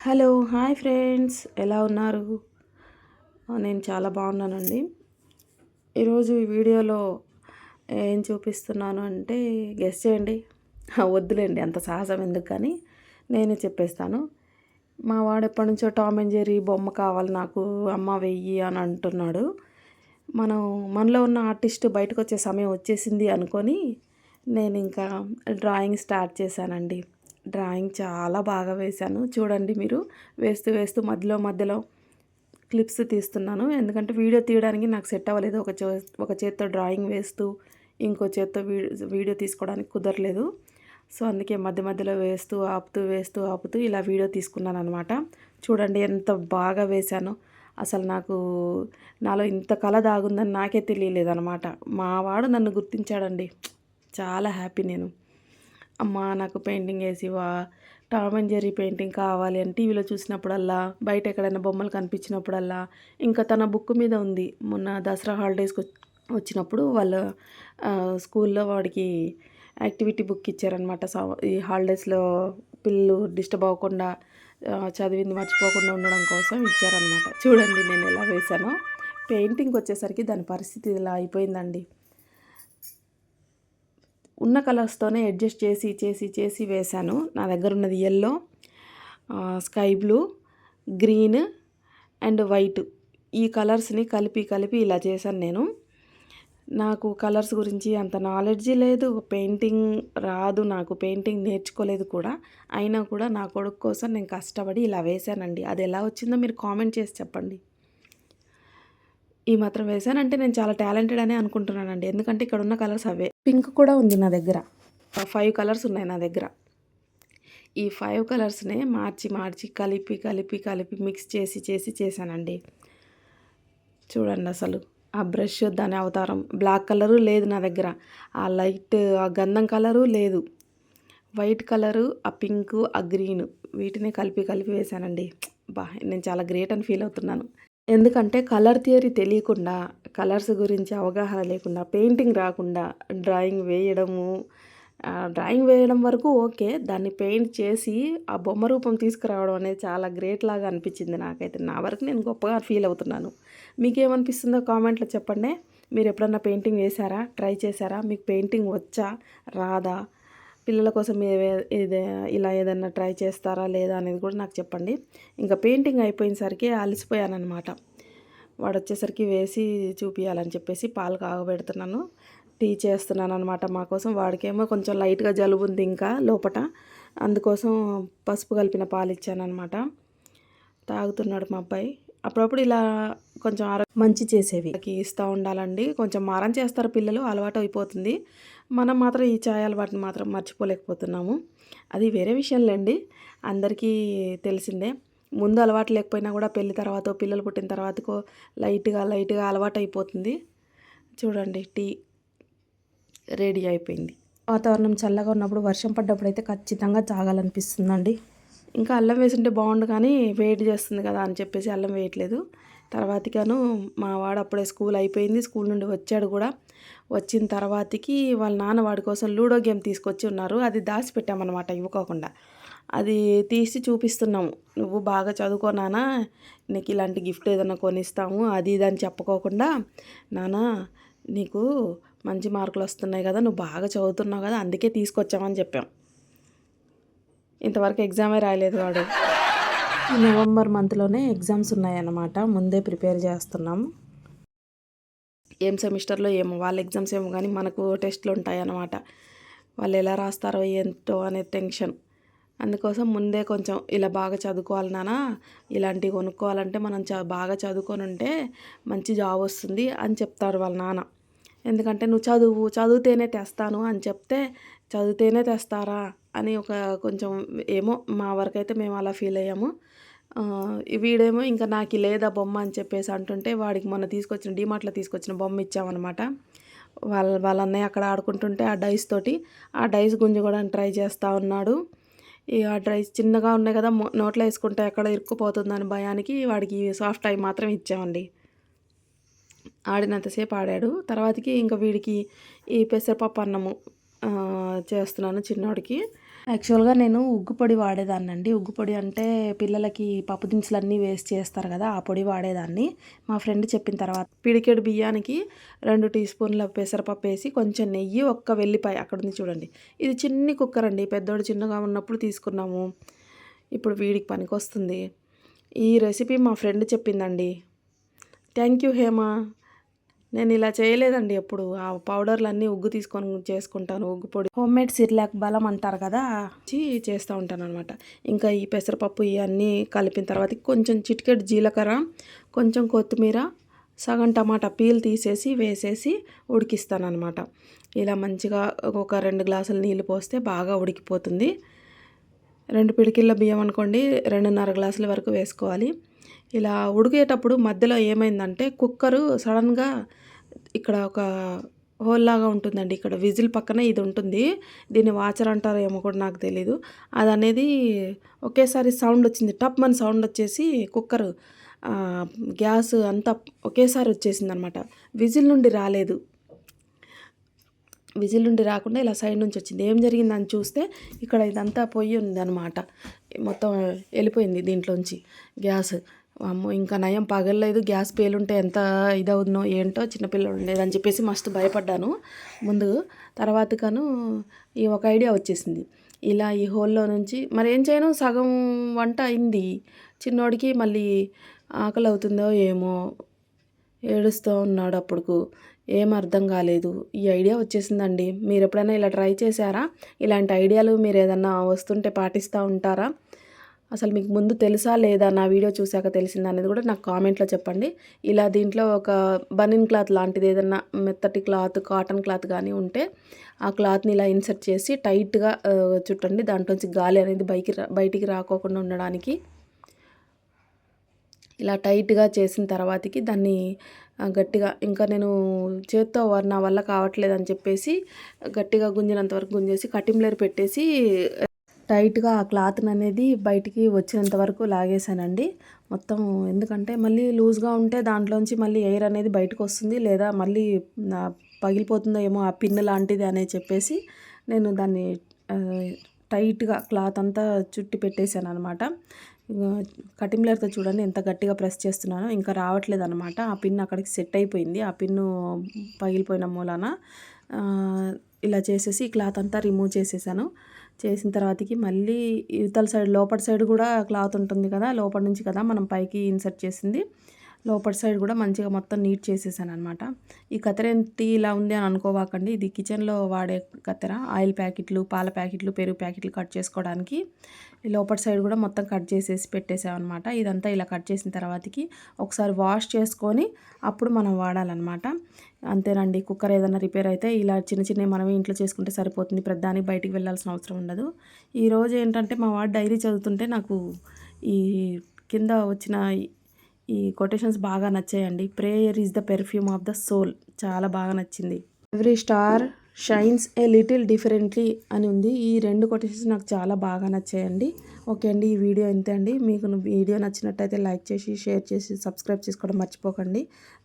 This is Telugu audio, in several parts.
Hello hi friends. ఎలా ఉన్నారు? నేను చాలా బాగున్నానండి. ఈరోజు ఈ వీడియోలో ఏం చూపిస్తున్నాను అంటే గెస్ చేయండి. వద్దులేండి అంత సాహసం ఎందుకు కానీ నేనే చెప్పేస్తాను. మా వాడు ఎప్పటి నుంచో టామ్ అండ్ జెర్రీ బొమ్మ కావాలి నాకు అమ్మ వెయ్యి అని అంటున్నాడు. మనం మనలో ఉన్న ఆర్టిస్ట్ బయటకు వచ్చే సమయం వచ్చేసింది అనుకొని నేను ఇంకా డ్రాయింగ్ స్టార్ట్ చేశానండి. డ్రాయింగ్ చాలా బాగా వేశాను. చూడండి మీరు వేస్తూ వేస్తూ మధ్యలో మధ్యలో క్లిప్స్ తీస్తున్నాను. ఎందుకంటే వీడియో తీయడానికి నాకు సెట్ అవ్వలేదు. ఒక చే ఒక చేత్తో డ్రాయింగ్ వేస్తూ ఇంకో చేత్తో వీడియో తీసుకోవడానికి కుదరలేదు. సో అందుకే మధ్య మధ్యలో వేస్తూ ఆపుతూ వేస్తూ ఆపుతూ ఇలా వీడియో తీసుకున్నాను అనమాట చూడండి ఎంత బాగా వేశాను. అసలు నాకు నాలో ఇంత కళ దాగుందని నాకే తెలియలేదు అనమాట మా వాడు నన్ను గుర్తించాడండి. చాలా హ్యాపీ నేను. అమ్మా నాకు పెయింటింగ్ వేసివా టామ్ అండ్ జెర్రీ పెయింటింగ్ కావాలి అని టీవీలో చూసినప్పుడల్లా బయట ఎక్కడైనా బొమ్మలు కనిపించినప్పుడల్లా ఇంకా తన బుక్ మీద ఉంది. మొన్న దసరా హాలిడేస్కి వచ్చినప్పుడు వాళ్ళ స్కూల్లో వాడికి యాక్టివిటీ బుక్ ఇచ్చారనమాట ఈ హాలిడేస్లో పిల్లలు డిస్టర్బ్ అవ్వకుండా చదివింది మర్చిపోకుండా ఉండడం కోసం ఇచ్చారనమాట చూడండి నేను ఎలా వేశానో. పెయింటింగ్ వచ్చేసరికి దాని పరిస్థితి ఇలా అయిపోయిందండి. ఉన్న కలర్స్తోనే అడ్జస్ట్ చేసి చేసి చేసి వేశాను. నా దగ్గర ఉన్నది yellow sky blue green and white ఈ కలర్స్ని కలిపి కలిపి ఇలా చేశాను నేను. నాకు కలర్స్ గురించి అంత నాలెడ్జీ లేదు. పెయింటింగ్ రాదు నాకు. పెయింటింగ్ నేర్చుకోలేదు కూడా. అయినా కూడా నా కొడుకు కోసం నేను కష్టపడి ఇలా వేశానండి. అది ఎలా వచ్చిందో మీరు కామెంట్ చేసి చెప్పండి. ఈ మాత్రం వేసానంటే నేను చాలా టాలెంటెడ్ అనే అనుకుంటున్నానండి. ఎందుకంటే ఇక్కడ ఉన్న కలర్స్ అవే. పింక్ కూడా ఉంది నా దగ్గర. ఫైవ్ కలర్స్ ఉన్నాయి నా దగ్గర. ఈ ఫైవ్ కలర్స్నే మార్చి మార్చి కలిపి కలిపి కలిపి మిక్స్ చేసి చేసి చేశానండి. చూడండి అసలు. ఆ బ్రష్ దాని అవతారం. బ్లాక్ కలరు లేదు నా దగ్గర. ఆ లైట్ ఆ గంధం కలరు లేదు. వైట్ కలరు ఆ పింక్ ఆ గ్రీన్. వీటిని కలిపి కలిపి వేశానండి. బా నేను చాలా గ్రేట్ అని ఫీల్ అవుతున్నాను. ఎందుకంటే కలర్ థియరీ తెలియకుండా కలర్స్ గురించి అవగాహన లేకుండా పెయింటింగ్ రాకుండా డ్రాయింగ్ వేయడము డ్రాయింగ్ వేయడం వరకు ఓకే దాన్ని పెయింట్ చేసి ఆ బొమ్మ రూపం తీసుకురావడం అనేది చాలా గ్రేట్ లాగా అనిపించింది నాకైతే. నా వరకు నేను గొప్పగా ఫీల్ అవుతున్నాను. మీకేమనిపిస్తుందో కామెంట్లో చెప్పండి. మీరు ఎప్పుడన్నా పెయింటింగ్ వేశారా? ట్రై చేశారా? మీకు పెయింటింగ్ వచ్చా? రాదా? పిల్లల కోసం ఇదే ఇలా ఏదన్నా ట్రై చేస్తారా లేదా అనేది కూడా నాకు చెప్పండి. ఇంకా పెయింటింగ్ అయిపోయినసరికి అలసిపోయానమాట అనమాట వాడు వచ్చేసరికి వేసి చూపించాలని చెప్పేసి పాలు కాగబెడుతున్నాను. టీ చేస్తున్నాను అనమాట మా కోసం. వాడికేమో కొంచెం లైట్గా జలుబు ఉంది ఇంకా లోపట. అందుకోసం పసుపు కలిపిన పాలు ఇచ్చానమాట తాగుతున్నాడు మా అబ్బాయి. అప్పుడప్పుడు ఇలా కొంచెం ఆరో మంచి చేసేవి. ఇస్తూ ఉండాలండి. కొంచెం మారం చేస్తారు పిల్లలు. అలవాటు అయిపోతుంది. మనం మాత్రం ఈ ఛాయ్ అలవాటుని మాత్రం మర్చిపోలేకపోతున్నాము. అది వేరే విషయంలేండి. అందరికీ తెలిసిందే. ముందు అలవాటు లేకపోయినా కూడా పెళ్ళి తర్వాత పిల్లలు పుట్టిన తర్వాతకో లైట్గా లైట్గా అలవాటు అయిపోతుంది చూడండి టీ రెడీ అయిపోయింది. వాతావరణం చల్లగా ఉన్నప్పుడు వర్షం పడ్డప్పుడు అయితే ఖచ్చితంగా తాగాలనిపిస్తుందండి. ఇంకా అల్లం వేసుంటే బాగుండు కానీ వెయిట్ చేస్తుంది కదా అని చెప్పేసి అల్లం వేయట్లేదు. తర్వాతగాను మా వాడు అప్పుడే స్కూల్ అయిపోయింది. స్కూల్ నుండి వచ్చాడు కూడా. వచ్చిన తర్వాతకి వాళ్ళ నాన్న వాడి కోసం లూడో గేమ్ తీసుకొచ్చి ఉన్నారు. అది దాచిపెట్టామన్నమాట ఇవ్వకోకుండా. అది తీసి చూపిస్తున్నాము. నువ్వు బాగా చదువుకోనానా నీకు ఇలాంటి గిఫ్ట్ ఏదైనా కొనిస్తాము. అది ఇది అని చెప్పుకోకుండా నానా నీకు మంచి మార్కులు వస్తున్నాయి కదా. నువ్వు బాగా చదువుతున్నావు కదా. అందుకే తీసుకొచ్చామని చెప్పాం. ఇంతవరకు ఎగ్జామే రాయలేదు వాడు. నవంబర్ మంత్లోనే ఎగ్జామ్స్ ఉన్నాయన్నమాట. ముందే ప్రిపేర్ చేస్తున్నాము ఏం సెమిస్టర్లో ఏమో వాళ్ళ ఎగ్జామ్స్ ఏమో కానీ మనకు టెస్ట్లు ఉంటాయి అన్నమాట వాళ్ళు ఎలా రాస్తారో ఏంటో అనే టెన్షన్. అందుకోసం ముందే కొంచెం ఇలా బాగా చదువుకోవాలి నాన్న ఇలాంటివి కొనుక్కోవాలంటే మనం చ బాగా చదువుకొని ఉంటే మంచి జాబ్ వస్తుంది అని చెప్తారు వాళ్ళ నాన్న. ఎందుకంటే నువ్వు చదువు చదివితేనే తెస్తాను అని చెప్తే చదివితేనే తెస్తారా అని ఒక కొంచెం ఏమో మా వరకైతే మేము అలా ఫీల్ అయ్యాము. వీడేమో ఇంకా నాకు లేదా బొమ్మ అని చెప్పేసి అంటుంటే వాడికి మొన్న తీసుకొచ్చిన డిమార్ట్లో తీసుకొచ్చిన బొమ్మ ఇచ్చామన్నమాట. వాళ్ళ వాళ్ళ అన్నయ్య అక్కడ ఆడుకుంటుంటే ఆ డైస్ తోటి ఆ డైస్ గుంజుకోవడానికి ట్రై చేస్తూ ఉన్నాడు. ఈ ఆ డ్రైస్ చిన్నగా ఉన్నాయి కదా నోట్లో వేసుకుంటే ఎక్కడ ఇరుక్కుపోతుందని భయానికి వాడికి సాఫ్ట్ టైం మాత్రం ఇచ్చామండి. ఆడినంతసేపు ఆడాడు. తర్వాతకి ఇంకా వీడికి ఈ పెసరపప్పు అన్నము చేస్తున్నాను చిన్నోడికి. యాక్చువల్గా నేను ఉగ్గు పొడి వాడేదాన్ని అండి ఉగ్గు పొడి అంటే పిల్లలకి పప్పు దినుసులు అన్నీ వేస్ట్ చేస్తారు కదా ఆ పొడి వాడేదాన్ని. మా ఫ్రెండ్ చెప్పిన తర్వాత పిడికెడు బియ్యానికి రెండు టీ స్పూన్ల పెసరపప్పు వేసి కొంచెం నెయ్యి ఒక్క వెల్లిపాయ అక్కడ ఉంది చూడండి. ఇది చిన్ని కుక్కర్ అండి పెద్దోడు చిన్నగా ఉన్నప్పుడు తీసుకున్నాము. ఇప్పుడు వీడికి పనికి వస్తుంది ఈ రెసిపీ మా ఫ్రెండ్ చెప్పిందండి. Thank you Hema. నేను ఇలా చేయలేదండి ఎప్పుడు. ఆ పౌడర్లు అన్నీ ఉగ్గు తీసుకొని చేసుకుంటాను ఉగ్గు పొడి. హోమ్ మేడ్ సిర్లాక్ బలం అంటారు కదా? చి చేస్తూ ఉంటాను అనమాట ఇంకా ఈ పెసరపప్పు ఇవన్నీ కలిపిన తర్వాత కొంచెం చిటికెట్ జీలకర్ర కొంచెం కొత్తిమీర సగం టమాటా పీల్ తీసేసి వేసేసి ఉడికిస్తాను అనమాట ఇలా మంచిగా ఒక రెండు గ్లాసులు నీళ్ళు పోస్తే బాగా ఉడికిపోతుంది. రెండు పిడికిళ్ళ బియ్యం అనుకోండి రెండున్నర గ్లాసుల వరకు వేసుకోవాలి. ఇలా ఉడికేటప్పుడు మధ్యలో ఏమైందంటే కుక్కరు సడన్గా ఇక్కడ ఒక హోల్లాగా ఉంటుందండి. ఇక్కడ విజిల్ పక్కన ఇది ఉంటుంది. దీన్ని వాచర్ అంటారో ఏమో కూడా నాకు తెలీదు. అది అనేది ఒకేసారి సౌండ్ వచ్చింది. టప్ మన సౌండ్ వచ్చేసి కుక్కర్ గ్యాస్ అంతా ఒకేసారి వచ్చేసింది అనమాట విజిల్ నుండి రాలేదు. విజిల్ నుండి రాకుండా ఇలా సైడ్ నుంచి వచ్చింది. ఏం జరిగిందని చూస్తే ఇక్కడ ఇదంతా పొయ్యి ఉంది అనమాట మొత్తం వెళ్ళిపోయింది దీంట్లోంచి గ్యాస్. అమ్మో ఇంకా నయం పగలలేదు గ్యాస్ పేలుంటే ఎంత ఇదవుతుందో ఏంటో చిన్నపిల్లలు లేదని చెప్పేసి మస్తు భయపడ్డాను. ముందు తర్వాతగాను ఈ ఒక ఐడియా వచ్చేసింది. ఇలా ఈ హోల్లో నుంచి మరి ఏం చేయను? సగం వంట అయింది. చిన్నోడికి మళ్ళీ ఆకలి అవుతుందో ఏమో ఏడుస్తూ ఉన్నాడు అప్పుడుకు. ఏం అర్థం కాలేదు. ఈ ఐడియా వచ్చేసిందండి. మీరు ఎప్పుడైనా ఇలా ట్రై చేశారా? ఇలాంటి ఐడియాలు మీరు ఏదన్నా వస్తుంటే పాటిస్తూ ఉంటారా? అసలు మీకు ముందు తెలుసా లేదా నా వీడియో చూశాక తెలిసిందా అనేది కూడా నాకు కామెంట్లో చెప్పండి. ఇలా దీంట్లో ఒక బనిన్ క్లాత్ లాంటిది ఏదన్నా మెత్తటి క్లాత్ కాటన్ క్లాత్ కానీ ఉంటే ఆ క్లాత్ని ఇలా ఇన్సర్ట్ చేసి టైట్గా చుట్టండి. దాంట్లోంచి గాలి అనేది బయకి బయటికి రాకోకుండా ఉండడానికి. ఇలా టైట్గా చేసిన తర్వాతకి దాన్ని గట్టిగా ఇంకా నేను చేత్తో నా వల్ల కావట్లేదు అని చెప్పేసి గట్టిగా గుంజినంత వరకు గుంజేసి కటింగ్లర్ పెట్టేసి టైట్గా ఆ క్లాత్ని అనేది బయటికి వచ్చినంత వరకు లాగేశానండి. మొత్తం ఎందుకంటే మళ్ళీ లూజ్గా ఉంటే దాంట్లోంచి మళ్ళీ ఎయిర్ అనేది బయటకు వస్తుంది లేదా మళ్ళీ పగిలిపోతుందో ఏమో ఆ పిన్ లాంటిది అనే చెప్పేసి నేను దాన్ని టైట్గా క్లాత్ అంతా చుట్టి పెట్టేశాను అనమాట కటింగ్లర్తో చూడండి ఎంత గట్టిగా ప్రెస్ చేస్తున్నానో ఇంకా రావట్లేదు అనమాట ఆ పిన్ అక్కడికి సెట్ అయిపోయింది. ఆ పిన్ను పగిలిపోయిన మూలాన ఇలా చేసేసి క్లాత్ అంతా రిమూవ్ చేసేసాను. చేసిన తర్వాతకి మళ్ళీ ఇవతల సైడ్ లోపల సైడ్ కూడా క్లాత్ ఉంటుంది కదా లోపల నుంచి కదా మనం పైకి ఇన్సర్ట్ చేసింది. లోపల సైడ్ కూడా మంచిగా మొత్తం నీట్ చేసేసాను అనమాట ఈ కత్తెర ఏంటి ఇలా ఉంది అని అనుకోవాకండి. ఇది కిచెన్లో వాడే కత్తెర. ఆయిల్ ప్యాకెట్లు పాల ప్యాకెట్లు పెరుగు ప్యాకెట్లు కట్ చేసుకోవడానికి లోపల సైడ్ కూడా మొత్తం కట్ చేసేసి పెట్టేసామన్నమాట ఇదంతా ఇలా కట్ చేసిన తర్వాతకి ఒకసారి వాష్ చేసుకొని అప్పుడు మనం వాడాలన్నమాట. అంతేనండి కుక్కర్ ఏదైనా రిపేర్ అయితే ఇలా చిన్న చిన్నవి మనమే ఇంట్లో చేసుకుంటే సరిపోతుంది. ప్రధానికి బయటికి వెళ్ళాల్సిన అవసరం ఉండదు. ఈరోజు ఏంటంటే మా వాడు డైరీ చదువుతుంటే నాకు ఈ కింద వచ్చిన ఈ కొటేషన్స్ బాగా నచ్చాయండి. Prayer is the perfume of the soul. చాలా బాగా నచ్చింది. Every star shines a little differently అని ఉంది. ఈ రెండు కొటేషన్స్ నాకు చాలా బాగా నచ్చాయండి. ఓకే అండి ఈ వీడియో ఇంతే అండి. మీకు వీడియో నచ్చినట్టయితే లైక్ చేసి షేర్ చేసి సబ్స్క్రైబ్ చేసుకోవడం మర్చిపోకండి.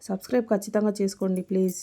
సబ్స్క్రైబ్ ఖచ్చితంగా చేసుకోండి ప్లీజ్.